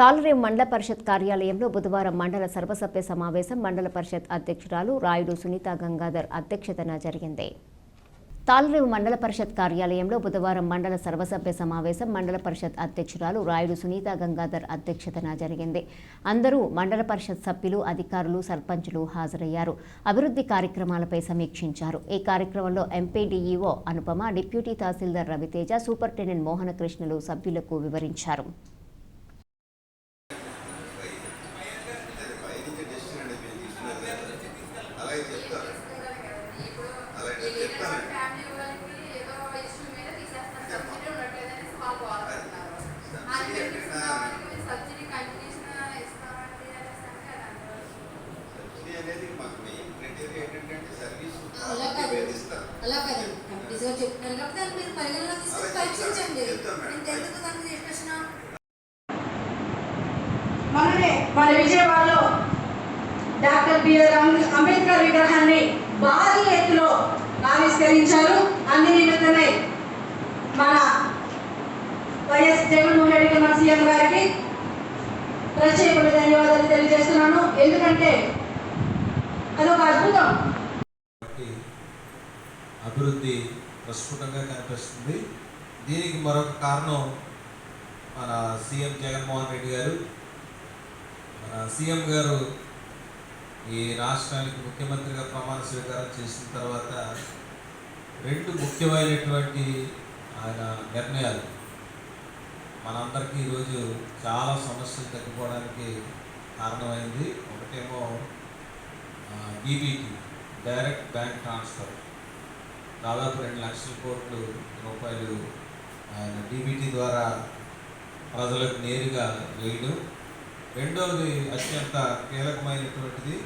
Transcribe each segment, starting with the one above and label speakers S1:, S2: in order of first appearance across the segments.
S1: తాలరేం మండల పరిషత్ కార్యాలయంలో బుధవారం మండల సర్వసభ్య సమావేశం మండల పరిషత్ అధ్యక్షురాలు రాయుడు సునీత గంగాధర్ అధ్యక్షతన జరిగింది. తాలరేవు మండల పరిషత్ కార్యాలయంలో బుధవారం మండల సర్వసభ్య సమావేశం మండల పరిషత్ అధ్యక్షురాలు రాయుడు సునీత గంగాధర్ అధ్యక్షతన జరిగింది. అందరూ మండల పరిషత్ సభ్యులు అధికారులు సర్పంచులు హాజరయ్యారు. అభివృద్ధి కార్యక్రమాలపై సమీక్షించారు. ఈ కార్యక్రమంలో MPDEO Anupama deputy tahsildar Raviteja superintendent మోహనకృష్ణలు సభ్యులకు వివరించారు.
S2: మన విజయవాడలో డాక్టర్ బిఆర్ అంబే- అంబేద్కర్ విగ్రహాన్ని భారీ ఎత్తులో ఆవిష్కరించారు. అన్ని నిమిత్తమై మన వైఎస్ జగన్మోహన్ రెడ్డి మన సీఎం గారికి ప్రత్యేకమైన ధన్యవాదాలు తెలియజేస్తున్నాను. ఎందుకంటే అదొక అద్భుతం.
S3: అభివృద్ధి ప్రస్ఫుటంగా కనిపిస్తుంది. దీనికి మరొక కారణం మన సీఎం జగన్మోహన్ రెడ్డి గారు. సీఎం గారు ఈ రాష్ట్రానికి ముఖ్యమంత్రిగా ప్రమాణ స్వీకారం చేసిన తర్వాత రెండు ముఖ్యమైనటువంటి ఆయన నిర్ణయాలు. మనందరికీ ఈరోజు చాలా సమస్యలు తగ్గిపోవడానికి కారణమైంది. ఒకటేమో డీబీటీ డైరెక్ట్ బ్యాంక్ ట్రాన్స్ఫర్. దాదాపు రెండు లక్షల కోట్లు రూపాయలు ఆయన డీబీటీ ద్వారా ప్రజలకు నేరుగా వేయడం రెండవది అత్యంత కీలకమైనటువంటిది.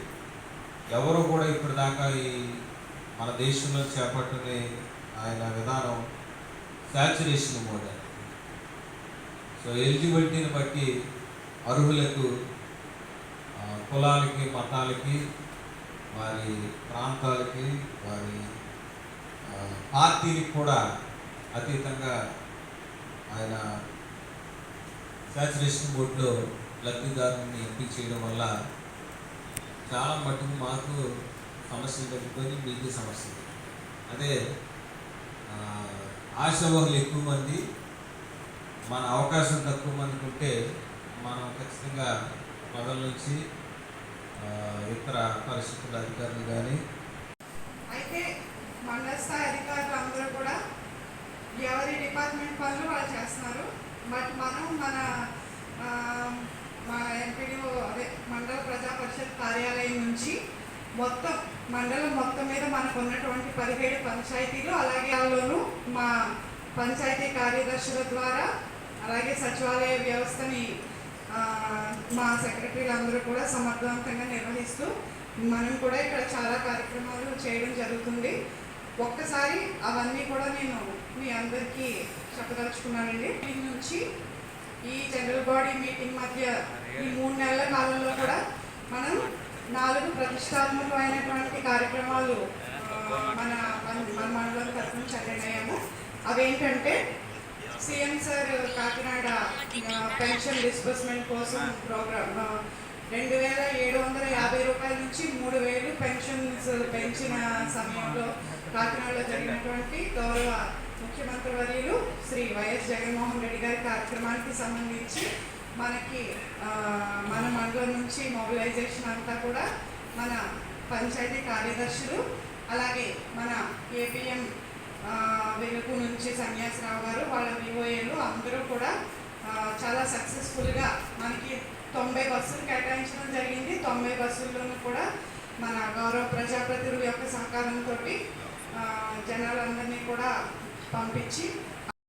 S3: ఎవరు కూడా ఇప్పటిదాకా ఈ మన దేశంలో చేపట్టని ఆయన విధానం శాచురేషన్ మోడల్ సో ఎలిజిబిలిటీని బట్టి అర్హులకు కులాలకి మతాలకి వారి ప్రాంతాలకి వారి పార్టీకి పార్టీలకు కూడా అతీతంగా ఆయన శాచురేషన్ బోర్డులో లబ్ధిదారుని ఎంపిక చేయడం వల్ల చాలా మట్టుకు మాకు సమస్యలు తగ్గిపోయి మీకు సమస్యలు. అదే ఆ, ఎక్కువ మంది మన అవకాశం తక్కువ మందికి ఉంటే మనం ఖచ్చితంగా పదల నుంచి ఇతర పరిస్థితుల అధికారులు కానీ
S4: అయితే మండల స్థాయి అధికారులు అందరూ కూడా ఎవరి డిపార్ట్మెంట్ పనులు వాళ్ళు చేస్తున్నారు. బట్ మనం మన మా ఎంపీడీఓ అదే మండల ప్రజా పరిషత్ కార్యాలయం నుంచి మొత్తం మండలం మొత్తం మీద మనకు ఉన్నటువంటి పదిహేడు పంచాయతీలు అలాగే అందులోనూ మా పంచాయతీ కార్యదర్శుల ద్వారా అలాగే సచివాలయ వ్యవస్థని మా సెక్రటరీలు అందరూ కూడా సమర్థవంతంగా నిర్వహిస్తూ మనం కూడా ఇక్కడ చాలా కార్యక్రమాలు చేయడం జరుగుతుంది. ఒక్కసారి అవన్నీ కూడా నేను మీ అందరికీ చెప్పదలుచుకున్నానండి. దీని నుంచి ఈ జనరల్ బాడీ మీటింగ్ మధ్య ఈ మూడు నెలల కాలంలో కూడా మనం నాలుగు ప్రతిష్టాత్మకమైనటువంటి కార్యక్రమాలు మన మన- మన మండలం తరఫు నుంచి అటెండ్ అయ్యాము అవేంటంటే CM sir Kakinada pension disbursement కోసం ప్రోగ్రామ్ రెండు వేల ఏడు వందల యాభై రూపాయల నుంచి మూడు వేలు పెన్షన్స్ పెంచిన సమయంలో కాకినాడలో జరిగినటువంటి గౌరవ ముఖ్యమంత్రి వర్యులు శ్రీ వైఎస్ జగన్మోహన్ రెడ్డి గారి కార్యక్రమానికి సంబంధించి మనకి మన మండలం నుంచి మొబిలైజేషన్ అంతా కూడా మన పంచాయతీ కార్యదర్శులు అలాగే మన ఏపీఎం వెలుగు నుంచి సన్యాసరావు గారు వాళ్ళ వివోఏలు అందరూ కూడా చాలా సక్సెస్ఫుల్గా మనకి తొంభై బస్సులు కేటాయించడం జరిగింది. తొంభై బస్సుల్లోనూ కూడా మన గౌరవ ప్రజాప్రతినిధుల యొక్క సహకారంతో జనాలందరినీ కూడా పంపించి